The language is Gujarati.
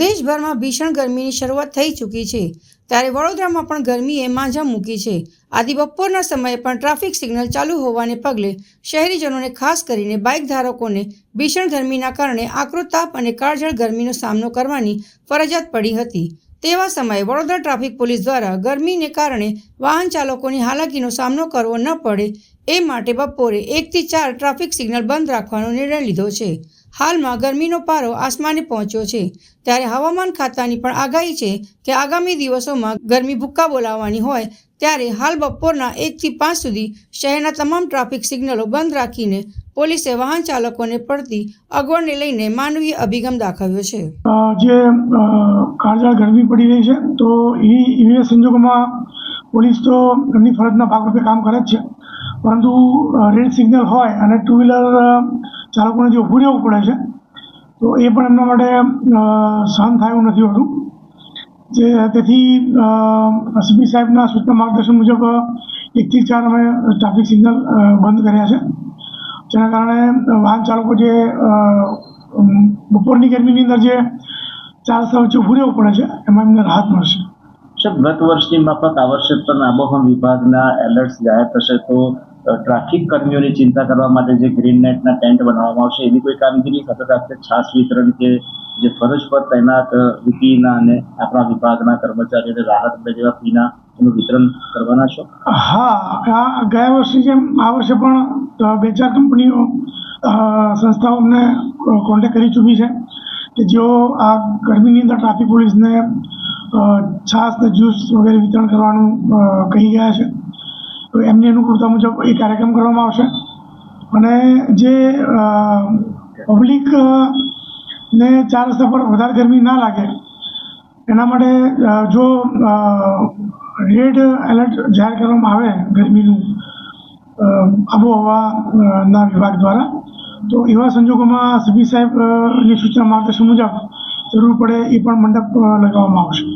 દેશભરમાં ભીષણ ગરમીની શરૂઆત થઈ ચૂકી છે. ત્યારે વડોદરામાં પણ ગરમીએ માંઝા મૂકી છે. આદિ બપોરના સમયે પણ ટ્રાફિક સિગ્નલ ચાલુ હોવાને પગલે શહેરીજનોને ખાસ કરીને બાઇક ધારકોને ભીષણ ગરમીના કારણે આકરો તાપ અને કાળઝાળ ગરમીનો સામનો કરવાની ફરજિયાત પડી હતી. તેવા સમયે વડોદરા ટ્રાફિક પોલીસ દ્વારા ગરમીને કારણે વાહન ચાલકોની હાલાકીનો સામનો કરવો ન પડે એ માટે બપોરે એકથી ચાર ટ્રાફિક સિગ્નલ બંધ રાખવાનો નિર્ણય લીધો છે. હાલમાં ગરમીનો પારો આસમાને પહોંચ્યો છે. ત્યારે હવામાન ખાતાની પણ આગાહી છે કે આગામી દિવસોમાં ગરમી ભૂક્કા બોલાવવાની હોય ત્યારે હાલ બપોરના એકથી પાંચ સુધી શહેરના તમામ ટ્રાફિક સિગ્નલો બંધ રાખીને પોલીસે વાહન ચાલકોને પડતી અગવડને લઈને માનવીય અભિગમ દાખવ્યો છે. જે કાળઝાળ ગરમી પડી રહી છે, તો એ સંજોગોમાં પોલીસ તો એમની ફરજના ભાગરૂપે કામ કરે જ છે. પરંતુ રેડ સિગ્નલ હોય અને ટુ વ્હીલર ચાલકોને જે ઊભું રહેવું પડે છે, તો એ પણ એમના માટે સહન થાય એવું નથી હોતું. જે તેથી એસપી સાહેબના સૂચના માર્ગદર્શન મુજબ એકથી ચાર અમે ટ્રાફિક સિગ્નલ બંધ કર્યા છે. જેના કારણે વાહન ચાલકો જે બપોરની ગરમીની અંદર જે ચાર સ્થળ વચ્ચે ઊભું રહેવું પડે છે, એમાં એમને રાહત મળશે. ગત વર્ષની માફક આવશ્યક પણ આબોહવા વિભાગના એલર્ટ્સ જાહેર થશે તો ટ્રાફિક કર્મીઓની ચિંતા કરવા માટે જે ગ્રીન નેટના ટેન્ટ બનાવવામાં આવશે, એવી કોઈ કામગીરી સતત આપશે? છાસ વિતરણ કે જે ફરજ પર તૈનાત વીપીના અને આપણા વિભાગના કર્મચારીઓને રાહત જેવા ફીના એનું વિતરણ કરવાના છો? હા ગયા વર્ષે જેમ આ વર્ષે પણ બે ચાર કંપનીઓ સંસ્થાઓને કોન્ટેક્ટ કરી ચૂકી છે કે જેઓ આ ગરમીની અંદર ટ્રાફિક પોલીસને છાસ ને જ્યુસ વગેરે વિતરણ કરવાનું કહી ગયા છે. તો એમની અનુકૂળતા મુજબ એ કાર્યક્રમ કરવામાં આવશે. અને જે પબ્લિક ને ચાર રસ્તા પર વધારે ગરમી ના લાગે, એના માટે જો રેડ એલર્ટ જાહેર કરવામાં આવે ગરમીનું આબોહવાના વિભાગ દ્વારા, તો એવા સંજોગોમાં સીપી સાહેબની સૂચના માર્ગદર્શન મુજબ જરૂર પડે એ પણ મંડપ લગાવવામાં આવશે.